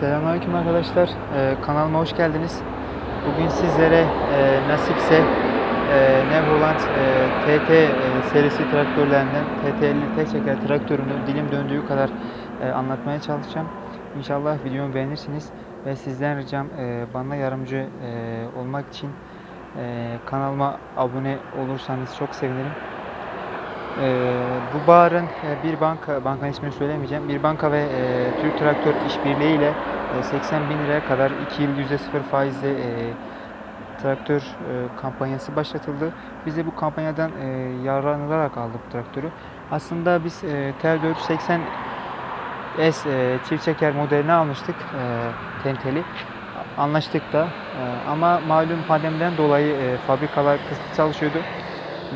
Selamünaleyküm arkadaşlar. Ee, kanalıma hoş geldiniz. Bugün sizlere e, nasipse e, Nevoland e, TT e, serisi traktörlerinden TT50 tek çeker traktörünü dilim döndüğü kadar e, anlatmaya çalışacağım. İnşallah videomu beğenirsiniz ve sizden ricam e, bana yardımcı e, olmak için e, kanalıma abone olursanız çok sevinirim. Ee, bu bağırın e, bir banka, bankanın ismini söylemeyeceğim, bir banka ve e, Türk Traktör işbirliği ile e, 80 bin liraya kadar 2 yıl %0 faizle e, traktör e, kampanyası başlatıldı. Biz de bu kampanyadan e, yararlanarak aldık traktörü. Aslında biz e, TR480 S e, çift çeker modelini almıştık e, tenteli. Anlaştık da e, ama malum pandemiden dolayı e, fabrikalar kısıtlı çalışıyordu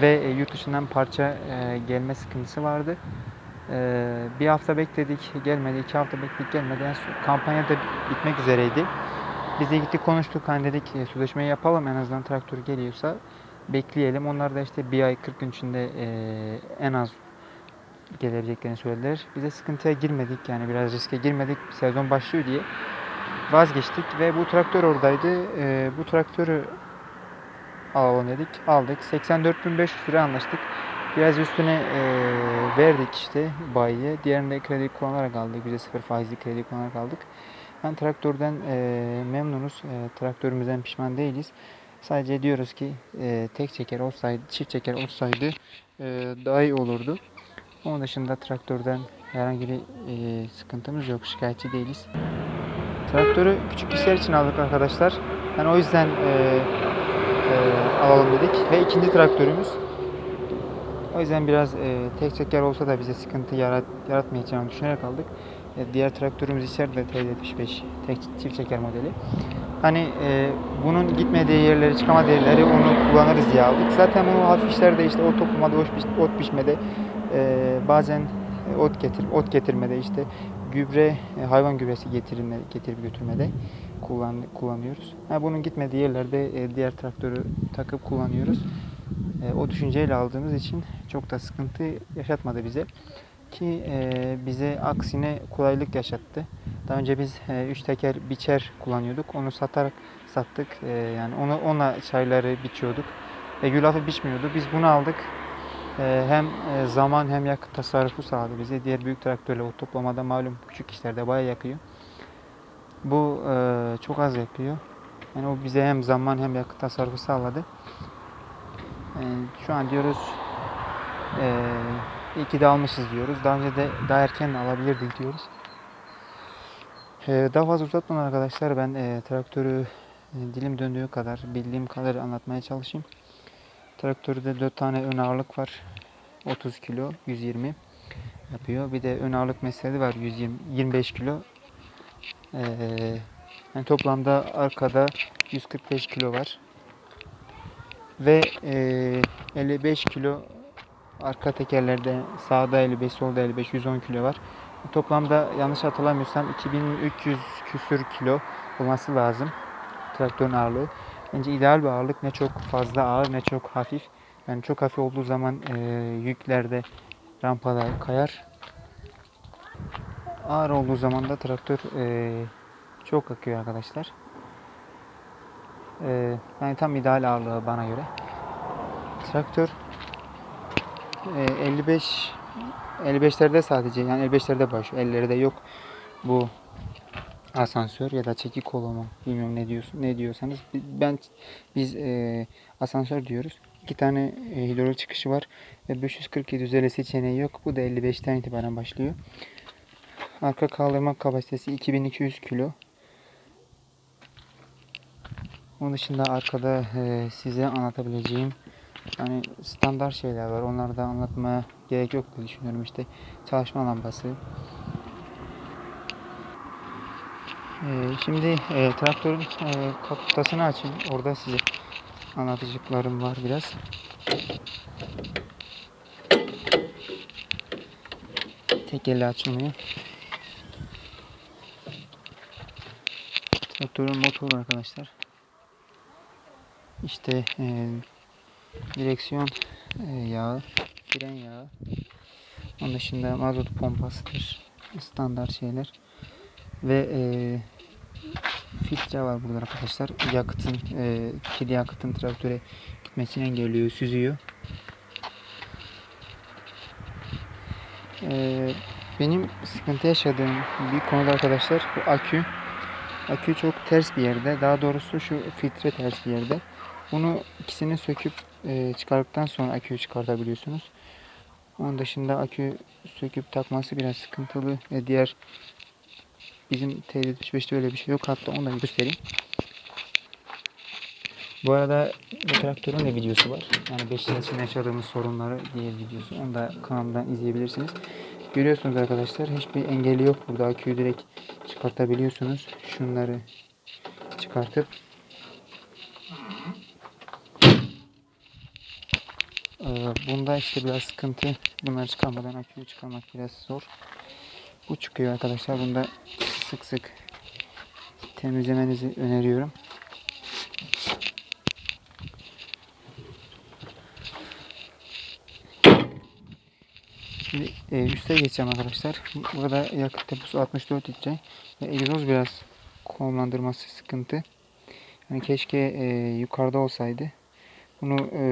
ve e, yurt dışından parça e, gelme sıkıntısı vardı. E, bir hafta bekledik gelmedi, iki hafta bekledik gelmedi. Son kampanya da bitmek üzereydi. Biz de gittik konuştuk hani dedik sözleşmeyi yapalım en azından traktör geliyorsa bekleyelim. Onlar da işte bir ay 40 gün içinde en az gelebileceklerini söylediler. Biz de sıkıntıya girmedik yani biraz riske girmedik sezon başlıyor diye vazgeçtik ve bu traktör oradaydı. Bu traktörü alalım dedik. Aldık. 84.500 lira anlaştık. Biraz üstüne e, verdik işte bayiye. Diğerinde kredi kullanarak aldık. Bize sıfır faizli kredi kullanarak aldık. Ben traktörden e, memnunuz. E, traktörümüzden pişman değiliz. Sadece diyoruz ki e, tek çeker olsaydı, çift çeker olsaydı e, daha iyi olurdu. Onun dışında traktörden herhangi bir e, sıkıntımız yok. Şikayetçi değiliz. Traktörü küçük işler için aldık arkadaşlar. Yani o yüzden e, e, alalım dedik. Ve ikinci traktörümüz. O yüzden biraz e, tek çeker olsa da bize sıkıntı yarat, yaratmayacağını düşünerek aldık. E, diğer traktörümüz içeride T75 tek çift çeker modeli. Hani e, bunun gitmediği yerleri, çıkamadığı yerleri onu kullanırız diye aldık. Zaten bunu hafif işlerde işte ot toplamada, ot, piş- ot biçmede, e, bazen e, ot getir, ot getirmede işte gübre, e, hayvan gübresi getirme, getirip götürmede kullan, kullanıyoruz. Ha, bunun gitmediği yerlerde e, diğer traktörü takıp kullanıyoruz. E, o düşünceyle aldığımız için çok da sıkıntı yaşatmadı bize. Ki e, bize aksine kolaylık yaşattı. Daha önce biz 3 teker biçer kullanıyorduk. Onu satarak sattık. E, yani onu ona çayları biçiyorduk. E, yulafı biçmiyordu. Biz bunu aldık. E, hem e, zaman hem yakıt tasarrufu sağladı bize. Diğer büyük traktörle o toplamada malum küçük işlerde bayağı yakıyor. Bu e, çok az yakıyor. Yani o bize hem zaman hem yakıt tasarrufu sağladı. E, şu an diyoruz e, iyi ki de almışız diyoruz. Daha önce de daha erken alabilirdik diyoruz. E, daha fazla uzatmadan arkadaşlar ben e, traktörü e, dilim döndüğü kadar bildiğim kadar anlatmaya çalışayım. Traktörde 4 tane ön ağırlık var. 30 kilo 120 yapıyor. Bir de ön ağırlık mesleri var 120 25 kilo. Ee, yani toplamda arkada 145 kilo var. Ve e, 55 kilo arka tekerlerde sağda 55 solda 55 110 kilo var. Toplamda yanlış hatırlamıyorsam 2300 küsür kilo olması lazım traktörün ağırlığı. Bence ideal bir ağırlık. Ne çok fazla ağır ne çok hafif. Yani çok hafif olduğu zaman e, yüklerde rampada kayar. Ağır olduğu zaman da traktör e, çok akıyor arkadaşlar. E, yani tam ideal ağırlığı bana göre. Traktör e, 55 55'lerde sadece yani 55'lerde başlıyor. 50'lerde yok bu asansör ya da çeki kolu mu bilmiyorum ne diyorsun ne diyorsanız ben biz e, asansör diyoruz. İki tane e, hidrolik çıkışı var ve 547 üzeri seçeneği yok. Bu da 55'ten itibaren başlıyor. Arka kaldırma kapasitesi 2200 kilo. Onun dışında arkada e, size anlatabileceğim yani standart şeyler var. Onları da anlatmaya gerek yok diye düşünüyorum. İşte çalışma lambası, Ee, şimdi e, traktörün e, kaputasını açayım. Orada size anlatacaklarım var biraz. Tek elle açılmıyor. Traktörün motoru arkadaşlar. İşte e, direksiyon e, yağı, fren yağı. Onun dışında mazot pompasıdır. Standart şeyler. Ve e, filtre var burada arkadaşlar. Yakıtın, e, kedi yakıtın traktöre gitmesini engelliyor, süzüyor. E, benim sıkıntı yaşadığım bir konuda arkadaşlar bu akü. Akü çok ters bir yerde. Daha doğrusu şu filtre ters bir yerde. Bunu ikisini söküp e, çıkardıktan sonra aküyü çıkartabiliyorsunuz. Onun dışında akü söküp takması biraz sıkıntılı ve diğer bizim T75'te öyle bir şey yok. Hatta onu da göstereyim. Bu arada bu traktörün de videosu var. Yani 5 yıl için yaşadığımız sorunları diye videosu. Onu da kanalımdan izleyebilirsiniz. Görüyorsunuz arkadaşlar hiçbir engeli yok. Burada aküyü direkt çıkartabiliyorsunuz. Şunları çıkartıp Ee, Bunda işte biraz sıkıntı. Bunları çıkarmadan aküyü çıkarmak biraz zor. Bu çıkıyor arkadaşlar. Bunda sık sık temizlemenizi öneriyorum. Şimdi e, üste geçeceğim arkadaşlar. Burada yakıt deposu 64 litre. Ve egzoz biraz konumlandırması sıkıntı. Yani keşke e, yukarıda olsaydı. Bunu e,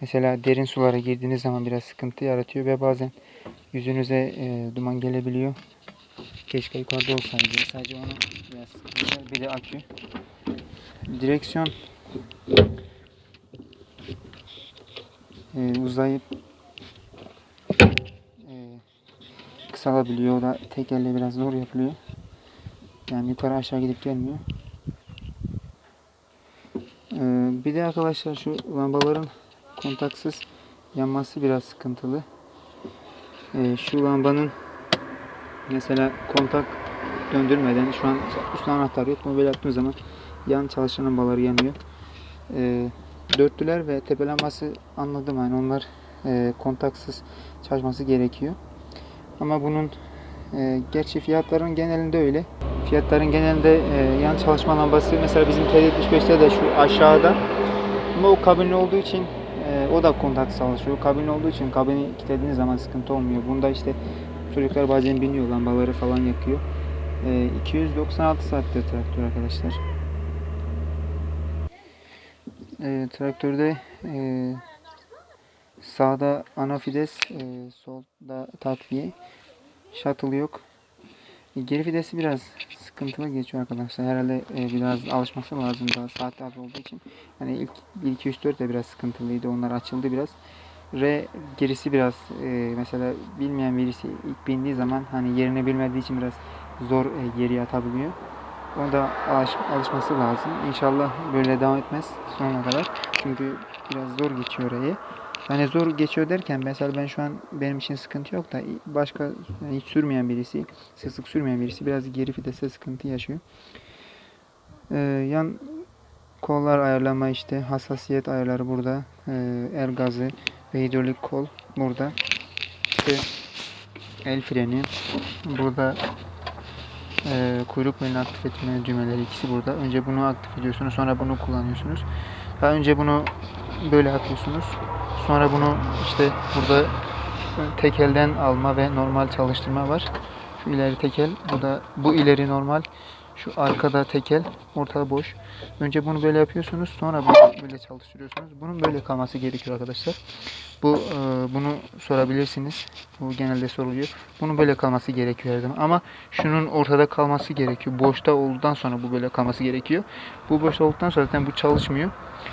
Mesela derin sulara girdiğiniz zaman biraz sıkıntı yaratıyor ve bazen yüzünüze e, duman gelebiliyor. Keşke yukarıda olsaydı. Sadece onu biraz sıkıntı. Bir de akü. Direksiyon e, uzayıp e, kısalabiliyor. O da tek elle biraz zor yapılıyor. Yani yukarı aşağı gidip gelmiyor. E, bir de arkadaşlar şu lambaların kontaksız yanması biraz sıkıntılı. Ee, şu lambanın mesela kontak döndürmeden şu an üst anahtar yok. Böyle yaptığım zaman yan çalışan lambaları yanıyor. Ee, dörtlüler ve tepe lambası anladım yani onlar e, kontaksız çalışması gerekiyor. Ama bunun e, gerçi fiyatların genelinde öyle. Fiyatların genelinde e, yan çalışma lambası mesela bizim T75'te de şu aşağıda ama o kabinli olduğu için ee, o da kontak çalışıyor. Kabin olduğu için kabini kilitlediğiniz zaman sıkıntı olmuyor. Bunda işte çocuklar bazen biniyor lambaları falan yakıyor. Ee, 296 saatte traktör arkadaşlar. Ee, traktörde e, sağda anafides, e, solda takviye, shuttle yok. E, geri fidesi biraz sıkıntılı geçiyor arkadaşlar. Herhalde e, biraz alışması lazım daha saat az olduğu için. Hani ilk 1 2 3 4 de biraz sıkıntılıydı. Onlar açıldı biraz. R gerisi biraz e, mesela bilmeyen birisi ilk bindiği zaman hani yerini bilmediği için biraz zor e, geriye atabiliyor. Ona da alış, alışması lazım. İnşallah böyle devam etmez sonuna kadar. Çünkü biraz zor geçiyor orayı. Yani zor geçiyor derken mesela ben şu an benim için sıkıntı yok da başka yani hiç sürmeyen birisi, sık sürmeyen birisi biraz geri vitese sıkıntı yaşıyor. Ee, yan kollar ayarlama işte hassasiyet ayarları burada. Ee, el gazı ve hidrolik kol burada. İşte el freni burada e, kuyruk belini aktif etme düğmeleri ikisi burada. Önce bunu aktif ediyorsunuz sonra bunu kullanıyorsunuz. Daha önce bunu böyle yapıyorsunuz. Sonra bunu işte burada tekelden alma ve normal çalıştırma var. Şu ileri tekel, bu da bu ileri normal. Şu arkada tekel, ortada boş. Önce bunu böyle yapıyorsunuz, sonra bunu böyle çalıştırıyorsunuz. Bunun böyle kalması gerekiyor arkadaşlar. Bu e, bunu sorabilirsiniz. Bu genelde soruluyor. Bunun böyle kalması gerekiyor her zaman. Ama şunun ortada kalması gerekiyor. Boşta olduktan sonra bu böyle kalması gerekiyor. Bu boşta olduktan sonra zaten bu çalışmıyor.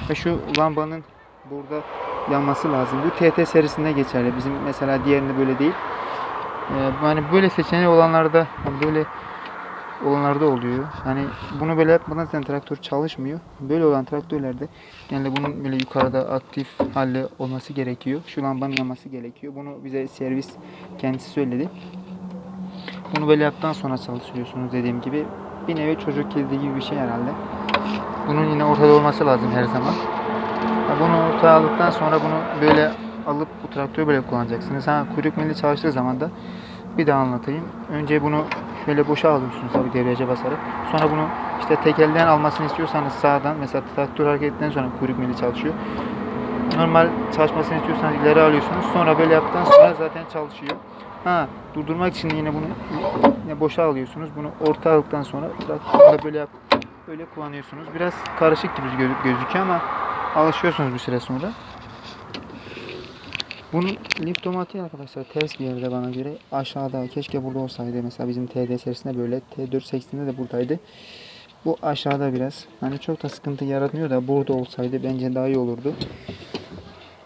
Ve şu lambanın burada yanması lazım. Bu TT serisinde geçerli. Bizim mesela diğerinde böyle değil. Ee, yani böyle seçeneği olanlarda böyle olanlarda oluyor. Hani bunu böyle yapmadan zaten traktör çalışmıyor. Böyle olan traktörlerde yani bunun böyle yukarıda aktif halde olması gerekiyor. Şu lambanın yanması gerekiyor. Bunu bize servis kendisi söyledi. Bunu böyle yaptıktan sonra çalıştırıyorsunuz dediğim gibi. Bir nevi çocuk kilidi gibi bir şey herhalde. Bunun yine ortada olması lazım her zaman. Bunu ortaya sonra bunu böyle alıp bu traktörü böyle kullanacaksınız. Ha kuyruk milli çalıştığı zaman da bir daha anlatayım. Önce bunu şöyle boşa alıyorsunuz tabii debriyaja basarak. Sonra bunu işte tekelden almasını istiyorsanız sağdan mesela traktör hareket ettikten sonra kuyruk milli çalışıyor. normal çalışmasını istiyorsanız ileri alıyorsunuz. Sonra böyle yaptıktan sonra zaten çalışıyor. Ha durdurmak için yine bunu yine boşa alıyorsunuz. Bunu orta aldıktan sonra traktörde böyle yap böyle kullanıyorsunuz. Biraz karışık gibi gözü- gözüküyor ama alışıyorsunuz bir süre sonra. Bunun lift otomatiği arkadaşlar ters bir yerde bana göre. Aşağıda keşke burada olsaydı. Mesela bizim TD serisinde böyle. T480'de de buradaydı. Bu aşağıda biraz. Hani çok da sıkıntı yaratmıyor da burada olsaydı bence daha iyi olurdu.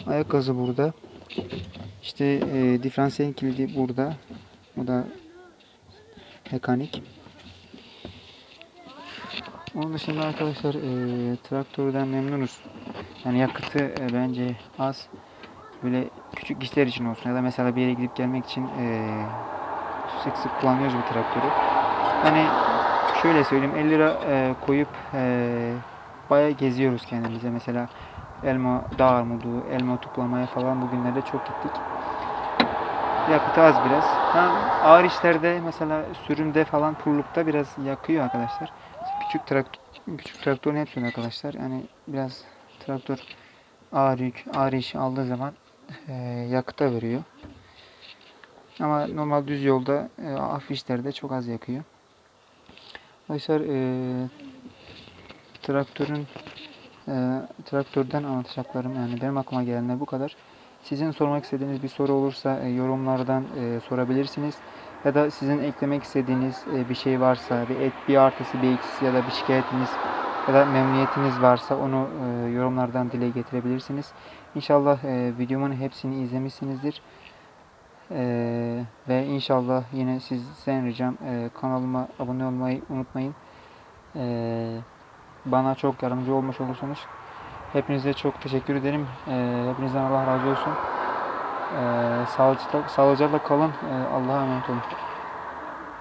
Ayak gazı burada. İşte e, diferansiyel kilidi burada. O da mekanik. Onun dışında arkadaşlar e, traktörden memnunuz. Yani yakıtı e, bence az. Böyle küçük işler için olsun ya da mesela bir yere gidip gelmek için e, sık sık kullanıyoruz bu traktörü. Hani şöyle söyleyeyim 50 lira e, koyup e, bayağı geziyoruz kendimize. Mesela elma, dağ armudu, elma toplamaya falan bugünlerde çok gittik. Yakıtı az biraz. Ha, ağır işlerde mesela sürümde falan pullukta biraz yakıyor arkadaşlar. Küçük traktör küçük traktörün hepsini arkadaşlar. Yani biraz traktör ağır yük, ağır iş aldığı zaman e, yakıta veriyor. Ama normal düz yolda e, hafif çok az yakıyor. Arkadaşlar e, traktörün e, traktörden anlatacaklarım yani benim aklıma gelenler bu kadar. Sizin sormak istediğiniz bir soru olursa e, yorumlardan e, sorabilirsiniz. Ya da sizin eklemek istediğiniz e, bir şey varsa, bir, et, bir artısı, bir eksisi ya da bir şikayetiniz ya da memnuniyetiniz varsa onu e, yorumlardan dile getirebilirsiniz. İnşallah e, videomun hepsini izlemişsinizdir. E, ve inşallah yine sizden ricam e, kanalıma abone olmayı unutmayın. E, bana çok yardımcı olmuş olursunuz. Hepinize çok teşekkür ederim. E, hepinizden Allah razı olsun. E, sağlıcakla, sağlıcakla kalın. E, Allah'a emanet olun.